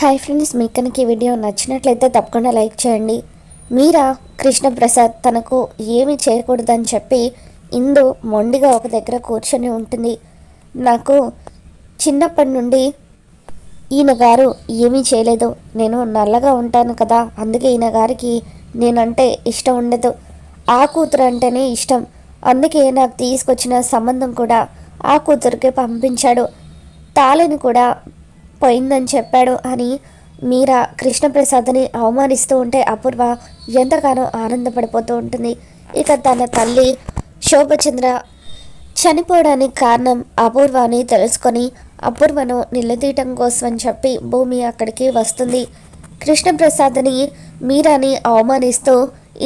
Hi friends మీకు కనుక ఈ వీడియో నచ్చినట్లయితే తప్పకుండా లైక్ చేయండి. మీరా కృష్ణప్రసాద్ తనకు ఏమి చేయకూడదని చెప్పి ఇందు మొండిగా ఒక దగ్గర కూర్చొని ఉంటుంది. నాకు చిన్నప్పటి నుండి ఈయన గారు ఏమీ చేయలేదు. నేను నల్లగా ఉంటాను కదా అందుకే ఈయన గారికి నేనంటే ఇష్టం ఉండదు. ఆ కూతురు అంటేనే ఇష్టం. అందుకే నాకు తీసుకొచ్చిన సంబంధం కూడా ఆ కూతురికే పంపించాడు. తాళిని కూడా పోయిందని చెప్పాడు అని మీరా కృష్ణప్రసాద్ని అవమానిస్తూ ఉంటే అపూర్వ ఎంతగానో ఆనందపడిపోతూ ఉంటుంది. ఇక తన తల్లి శోభచంద్ర చనిపోవడానికి కారణం అపూర్వ అని తెలుసుకొని అపూర్వను నిలదీయటం కోసం అని చెప్పి భూమి అక్కడికి వస్తుంది. కృష్ణప్రసాద్ని మీరాని అవమానిస్తూ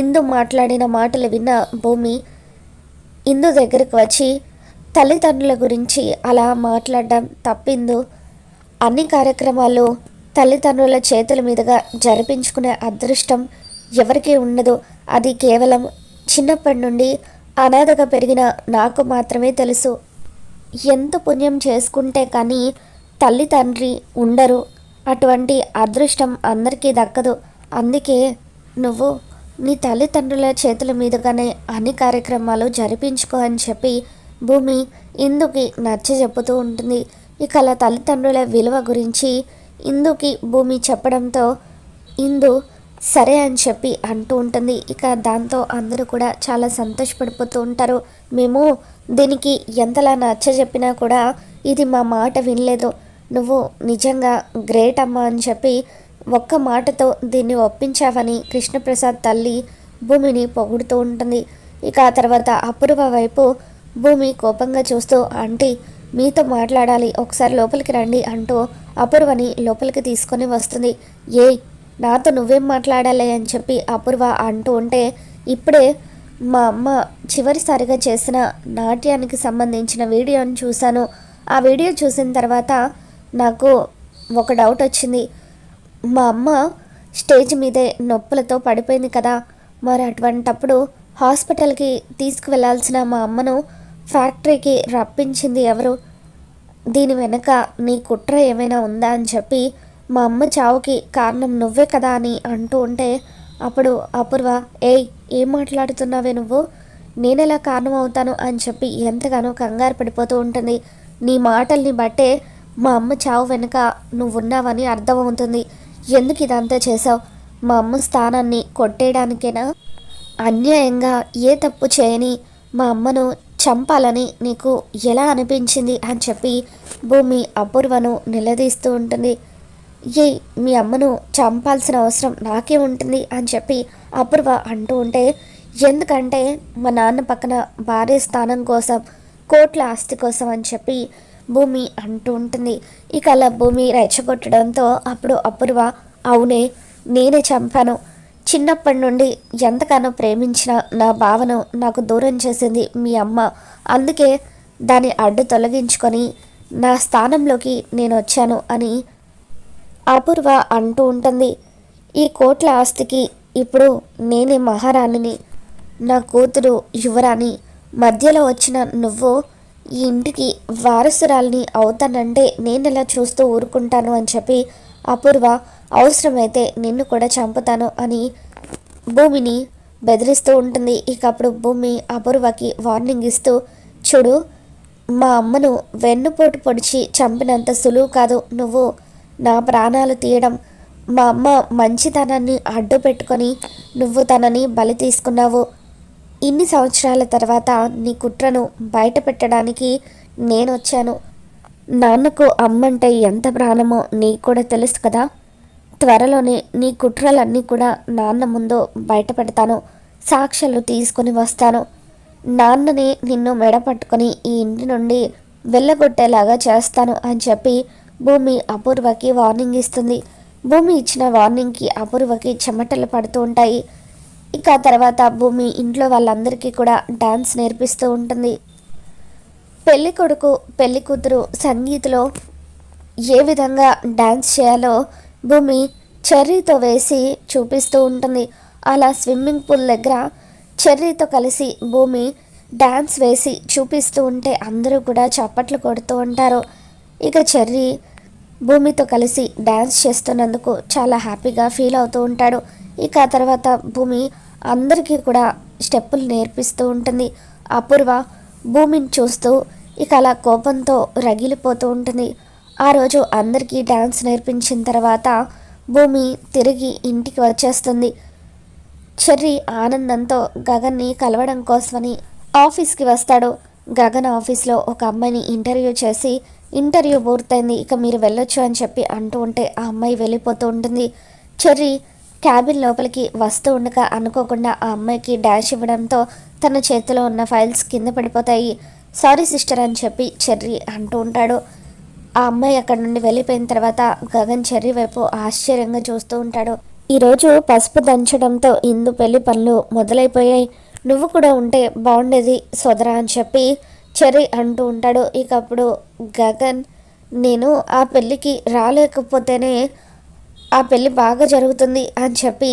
ఇందు మాట్లాడిన మాటలు విన్న భూమి ఇందు దగ్గరకు వచ్చి తల్లిదండ్రుల గురించి అలా మాట్లాడడం తప్పిందు. అన్ని కార్యక్రమాలు తల్లిదండ్రుల చేతుల మీదుగా జరిపించుకునే అదృష్టం ఎవరికీ ఉండదు. అది కేవలం చిన్నప్పటి నుండి అనాథగా పెరిగిన నాకు మాత్రమే తెలుసు. ఎంత పుణ్యం చేసుకుంటే కానీ తల్లి తండ్రి ఉండరు. అటువంటి అదృష్టం అందరికీ దక్కదు. అందుకే నువ్వు నీ తల్లిదండ్రుల చేతుల మీదుగానే అన్ని కార్యక్రమాలు జరిపించుకో అని చెప్పి భూమి ఇందుకి నచ్చ చెప్పుతూ ఉంటుంది. ఇక అలా తల్లిదండ్రుల విలువ గురించి ఇందుకి భూమి చెప్పడంతో ఇందు సరే అని చెప్పి అంటూ ఉంటుంది. ఇక దాంతో అందరూ కూడా చాలా సంతోషపడిపోతూ ఉంటారు. మేము దీనికి ఎంతలా నచ్చ చెప్పినా కూడా ఇది మా మాట వినలేదు. నువ్వు నిజంగా గ్రేట్ అమ్మా అని చెప్పి ఒక్క మాటతో దీన్ని ఒప్పించావని కృష్ణప్రసాద్ తల్లి భూమిని పొగుడుతూ ఉంటుంది. ఇక ఆ తర్వాత అపూర్వ వైపు భూమి కోపంగా చూస్తూ ఆంటీ మీతో మాట్లాడాలి ఒకసారి లోపలికి రండి అంటూ అపూర్వని లోపలికి తీసుకొని వస్తుంది. ఏ నాతో నువ్వేం మాట్లాడాలి అని చెప్పి అపూర్వ అంటూ ఉంటే ఇప్పుడే మా అమ్మ చివరిసారిగా చేసిన నాట్యానికి సంబంధించిన వీడియోని చూశాను. ఆ వీడియో చూసిన తర్వాత నాకు ఒక డౌట్ వచ్చింది. మా అమ్మ స్టేజ్ మీదే నొప్పులతో పడిపోయింది కదా మరి అటువంటప్పుడు హాస్పిటల్కి తీసుకువెళ్ళాల్సిన మా అమ్మను ఫ్యాక్టరీకి రప్పించింది ఎవరు? దీని వెనక నీ కుట్ర ఏమైనా ఉందా అని చెప్పి మా అమ్మ చావుకి కారణం నువ్వే కదా అని అంటూ ఉంటే అప్పుడు అపూర్వ ఏయ్ ఏం మాట్లాడుతున్నావే నువ్వు? నేనెలా కారణం అవుతాను? అని చెప్పి ఎంతగానో కంగారు పడిపోతూ ఉంటుంది. నీ మాటల్ని బట్టే మా అమ్మ చావు వెనుక నువ్వున్నావని అర్థమవుతుంది ఎందుకు ఇదంతా చేసావు మా అమ్మ స్థానాన్ని కొట్టేయడానికేనా? అన్యాయంగా ఏ తప్పు చేయని మా అమ్మను చంపాలని నీకు ఎలా అనిపించింది అని చెప్పి భూమి అపూర్వను నిలదీస్తూ ఉంటుంది. ఏ మీ అమ్మను చంపాల్సిన అవసరం నాకే ఉంటుంది అని చెప్పి అపూర్వ అంటూ ఉంటే ఎందుకంటే మా నాన్న పక్కన భార్య స్థానం కోసం కోట్ల ఆస్తి కోసం అని చెప్పి భూమి అంటూ ఉంటుంది. ఇక అలా భూమి రెచ్చగొట్టడంతో అప్పుడు అపూర్వ అవునే నేనే చంపాను. చిన్నప్పటి నుండి ఎంతగానో ప్రేమించిన నా భావను నాకు దూరం చేసింది మీ అమ్మ. అందుకే దాని అడ్డు తొలగించుకొని నా స్థానంలోకి నేను వచ్చాను అని అపూర్వ అంటూ ఉంటుంది. ఈ కోట్ల ఆస్తికి ఇప్పుడు నేనే మహారాణిని. నా కూతురు యువరాణి. మధ్యలో వచ్చిన నువ్వు ఈ ఇంటికి వారసురాల్ని అవుతానంటే నేను ఎలా చూస్తూ ఊరుకుంటాను అని చెప్పి అపూర్వ అవసరమైతే నిన్ను కూడా చంపుతాను అని భూమిని బెదిరిస్తూ ఉంటుంది. ఇక అప్పుడు భూమి అపూర్వకి వార్నింగ్ ఇస్తూ చూడు మా అమ్మను వెన్నుపోటు పొడిచి చంపినంత సులువు కాదు. నువ్వు నా ప్రాణాలు తీయడం. మా అమ్మ మంచితనాన్ని అడ్డు పెట్టుకొని నువ్వు తనని బలి తీసుకున్నావు. ఇన్ని సంవత్సరాల తర్వాత నీ కుట్రను బయట పెట్టడానికి నేను వచ్చాను. నాన్నకు అమ్మంటే ఎంత ప్రాణమో నీకు కూడా తెలుసు కదా. త్వరలోనే నీ కుట్రలన్నీ కూడా నాన్న ముందు బయటపెడతాను. సాక్షులు సాక్ష్యాలు తీసుకొని వస్తాను. నాన్నని నిన్ను మెడ పట్టుకొని ఈ ఇంటి నుండి వెళ్ళగొట్టేలాగా చేస్తాను అని చెప్పి భూమి అపూర్వకి వార్నింగ్ ఇస్తుంది. భూమి ఇచ్చిన వార్నింగ్కి అపూర్వకి చెమటలు పడుతూ ఉంటాయి. ఇక తర్వాత భూమి ఇంట్లో వాళ్ళందరికీ కూడా డాన్స్ నేర్పిస్తూ ఉంటుంది. పెళ్ళి కొడుకు పెళ్ళి కూతురు సంగీత్లో ఏ విధంగా డాన్స్ చేయాలో భూమి చెర్రీతో వేసి చూపిస్తూ ఉంటుంది. అలా స్విమ్మింగ్ పూల్ దగ్గర చెర్రీతో కలిసి భూమి డ్యాన్స్ వేసి చూపిస్తూ ఉంటే అందరూ కూడా చప్పట్లు కొడుతూ ఉంటారు. ఇక చెర్రీ భూమితో కలిసి డ్యాన్స్ చేస్తున్నందుకు చాలా హ్యాపీగా ఫీల్ అవుతూ ఉంటాడు. ఇక ఆ తర్వాత భూమి అందరికీ కూడా స్టెప్పులు నేర్పిస్తూ ఉంటుంది. అపూర్వ భూమిని చూస్తూ ఇక అలా కోపంతో రగిలిపోతూ ఉంటుంది. ఆ రోజు అందరికీ డ్యాన్స్ నేర్పించిన తర్వాత భూమి తిరిగి ఇంటికి వచ్చేస్తుంది. చెర్రీ ఆనందంతో గగన్ని కలవడం కోసమని ఆఫీస్కి వస్తాడు. గగన్ ఆఫీస్లో ఒక అమ్మాయిని ఇంటర్వ్యూ చేసి ఇంటర్వ్యూ పూర్తయింది ఇక మీరు వెళ్ళొచ్చు అని చెప్పి అంటూ ఉంటే ఆ అమ్మాయి వెళ్ళిపోతూ ఉంటుంది. చెర్రీ క్యాబిన్ లోపలికి వస్తూ ఉండగా అనుకోకుండా ఆ అమ్మాయికి డాష్ ఇవ్వడంతో తన చేతిలో ఉన్న ఫైల్స్ కింద పడిపోతాయి. సారీ సిస్టర్ అని చెప్పి చెర్రీ అంటూ ఉంటాడు. ఆ అమ్మాయి అక్కడ నుండి వెళ్ళిపోయిన తర్వాత గగన్ చెర్రీ వైపు ఆశ్చర్యంగా చూస్తూ ఉంటాడు. ఈరోజు పసుపు దంచడంతో ఇందు పెళ్ళి పనులు మొదలైపోయాయి. నువ్వు కూడా ఉంటే బాగుండేది సోదరా అని చెప్పి చెర్రీ అంటూ ఉంటాడు. ఇక అప్పుడు గగన్ నేను ఆ పెళ్ళికి రాలేకపోతేనే ఆ పెళ్ళి బాగా జరుగుతుంది అని చెప్పి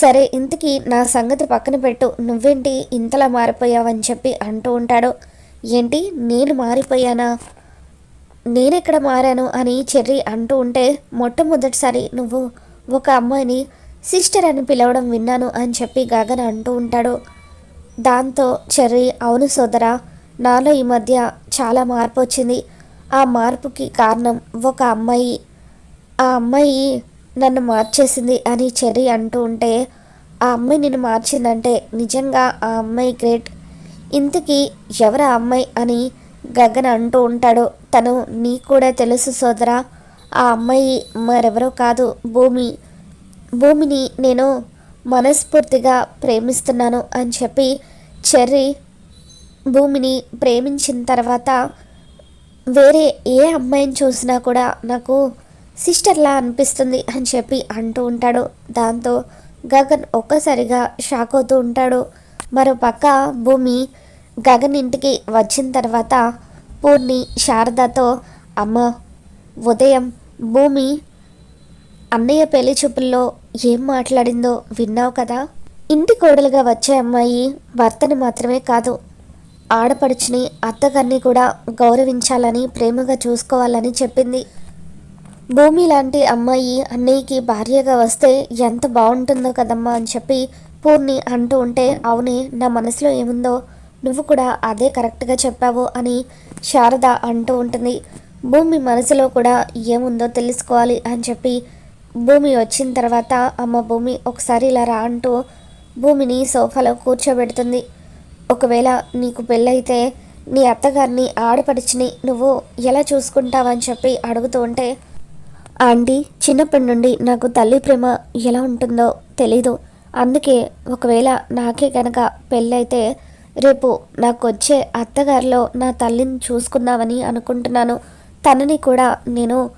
సరే ఇంతకీ నా సంగతి పక్కన పెట్టు నువ్వేంటి ఇంతలా మారిపోయావని చెప్పి అంటూ ఉంటాడు. ఏంటి నేను మారిపోయానా? నేనెక్కడ మారాను అని చెర్రీ అంటూ ఉంటే మొట్టమొదటిసారి నువ్వు ఒక అమ్మాయిని సిస్టర్ అని పిలవడం విన్నాను అని చెప్పి గగన్ అంటూ ఉంటాడు. దాంతో చెర్రీ అవును సోదరా నాలో ఈ మధ్య చాలా మార్పు వచ్చింది. ఆ మార్పుకి కారణం ఒక అమ్మాయి. ఆ అమ్మాయి నన్ను మార్చేసింది అని చెర్రీ అంటూ ఉంటే ఆ అమ్మాయి నిన్ను మార్చిందంటే నిజంగా ఆ అమ్మాయి గ్రేట్. ఇంతకీ ఎవరు ఆ అమ్మాయి? అని గగన్ అంటూ ఉంటాడు తను నీకు కూడా తెలుసు సోదరా ఆ అమ్మాయి మరెవరో కాదు భూమి. భూమిని నేను మనస్ఫూర్తిగా ప్రేమిస్తున్నాను అని చెప్పి చెర్రీ భూమిని ప్రేమించిన తర్వాత వేరే ఏ అమ్మాయిని చూసినా కూడా నాకు సిస్టర్లా అనిపిస్తుంది అని చెప్పి అంటూ ఉంటాడు. దాంతో గగన్ ఒక్కసారిగా షాక్ అవుతూ ఉంటాడు. మరో పక్క భూమి గగన్ ఇంటికి వచ్చిన తర్వాత పూర్ణి శారదతో అమ్మ ఉదయం భూమి అన్నయ్య పెళ్ళి చూపుల్లో ఏం మాట్లాడిందో విన్నావు కదా? ఇంటి కోడలుగా వచ్చే అమ్మాయి భర్తని మాత్రమే కాదు ఆడపడుచుని అత్తగారిని కూడా గౌరవించాలని ప్రేమగా చూసుకోవాలని చెప్పింది. భూమి లాంటి అమ్మాయి అన్నయ్యకి భార్యగా వస్తే ఎంత బాగుంటుందో కదమ్మా అని చెప్పి పూర్ణి అంటూ ఉంటే అవునే నా మనసులో ఏముందో నువ్వు కూడా అదే కరెక్ట్గా చెప్పావు అని శారద అంటూ ఉంటుంది. భూమి మనసులో కూడా ఏముందో తెలుసుకోవాలి అని చెప్పి భూమి వచ్చిన తర్వాత అమ్మ భూమి ఒకసారి ఇలా రా అంటూ భూమిని సోఫాలో కూర్చోబెడుతుంది. ఒకవేళ నీకు పెళ్ళైతే నీ అత్తగారిని ఆడపడిచిని నువ్వు ఎలా చూసుకుంటావని చెప్పి అడుగుతూ ఉంటే ఆంటీ చిన్నప్పటి నుండి నాకు తల్లి ప్రేమ ఎలా ఉంటుందో తెలీదు. అందుకే ఒకవేళ నాకే కనుక పెళ్ళైతే రేపు నాకు వచ్చే అత్తగారిలో నా తల్లిని చూసుకుందామని అనుకుంటున్నాను. తనని కూడా నేను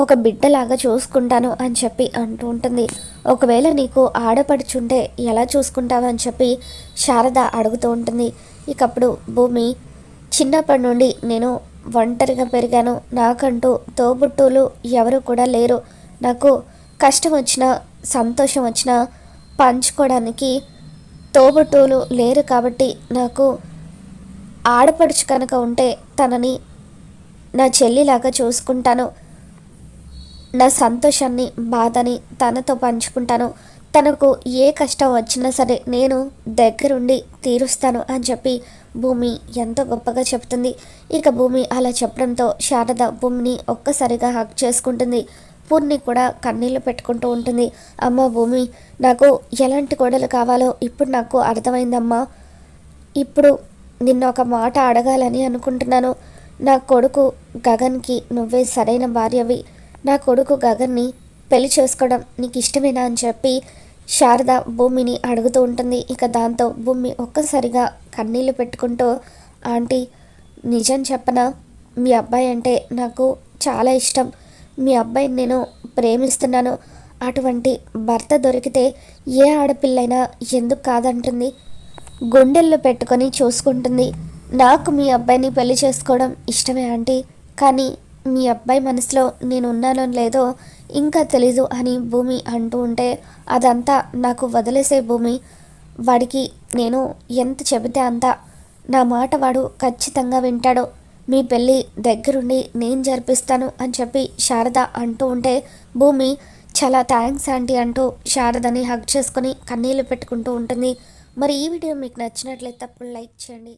ఒక బిడ్డలాగా చూసుకుంటాను అని చెప్పి అంటూ ఉంటుంది. ఒకవేళ నీకు ఆడపడుచుంటే ఎలా చూసుకుంటావని చెప్పి శారద అడుగుతూ ఉంటుంది. ఇకప్పుడు భూమి చిన్నప్పటి నుండి నేను ఒంటరిగా పెరిగాను. నాకంటూ తోబుట్టులు ఎవరు కూడా లేరు. నాకు కష్టం వచ్చినా సంతోషం వచ్చినా పంచుకోవడానికి తోబుట్టువులు లేరు కాబట్టి నాకు ఆడపడుచు కనుక ఉంటే తనని నా చెల్లిలాగా చూసుకుంటాను. నా సంతోషాన్ని బాధని తనతో పంచుకుంటాను. తనకు ఏ కష్టం వచ్చినా సరే నేను దగ్గరుండి తీరుస్తాను అని చెప్పి భూమి ఎంతో గొప్పగా చెప్తుంది. ఇక భూమి అలా చెప్పడంతో శారద భూమిని ఒక్కసారిగా హక్ చేసుకుంటుంది. పూర్ణి కూడా కన్నీళ్ళు పెట్టుకుంటూ ఉంటుంది. అమ్మ భూమి నాకు ఎలాంటి కోడలు కావాలో ఇప్పుడు నాకు అర్థమైందమ్మా. ఇప్పుడు నిన్న ఒక మాట అడగాలని అనుకుంటున్నాను. నా కొడుకు గగన్కి నువ్వే సరైన భార్యవి. నా కొడుకు గగన్ని పెళ్ళి చేసుకోవడం నీకు ఇష్టమేనా అని చెప్పి శారద భూమిని అడుగుతూ ఉంటుంది. ఇక దాంతో భూమి ఒక్కసారిగా కన్నీళ్ళు పెట్టుకుంటూ ఆంటీ నిజం చెప్పనా? మీ అబ్బాయి అంటే నాకు చాలా ఇష్టం. మీ అబ్బాయిని నేను ప్రేమిస్తున్నాను. అటువంటి భర్త దొరికితే ఏ ఆడపిల్లైనా ఎందుకు కాదంటుంది? గుండెల్లో పెట్టుకొని చూసుకుంటుంది. నాకు మీ అబ్బాయిని పెళ్ళి చేసుకోవడం ఇష్టమే ఆంటీ. కానీ మీ అబ్బాయి మనసులో నేను ఉన్నానో లేదో ఇంకా తెలీదు అని భూమి అంటూ ఉంటే అదంతా నాకు వదిలేసే భూమి. వాడికి నేను ఎంత చెబితే అంత. నా మాట వాడు ఖచ్చితంగా వింటాడు. మీ పెళ్ళి దగ్గరుండి నేను జరిపిస్తాను అని చెప్పి శారద అంటూ ఉంటే భూమి చాలా థ్యాంక్స్ ఆంటీ అంటూ శారదని హగ్ చేసుకొని కన్నీళ్ళు పెట్టుకుంటూ ఉంటుంది. మరి ఈ వీడియో మీకు నచ్చినట్లయితే తప్పుడు లైక్ చేయండి.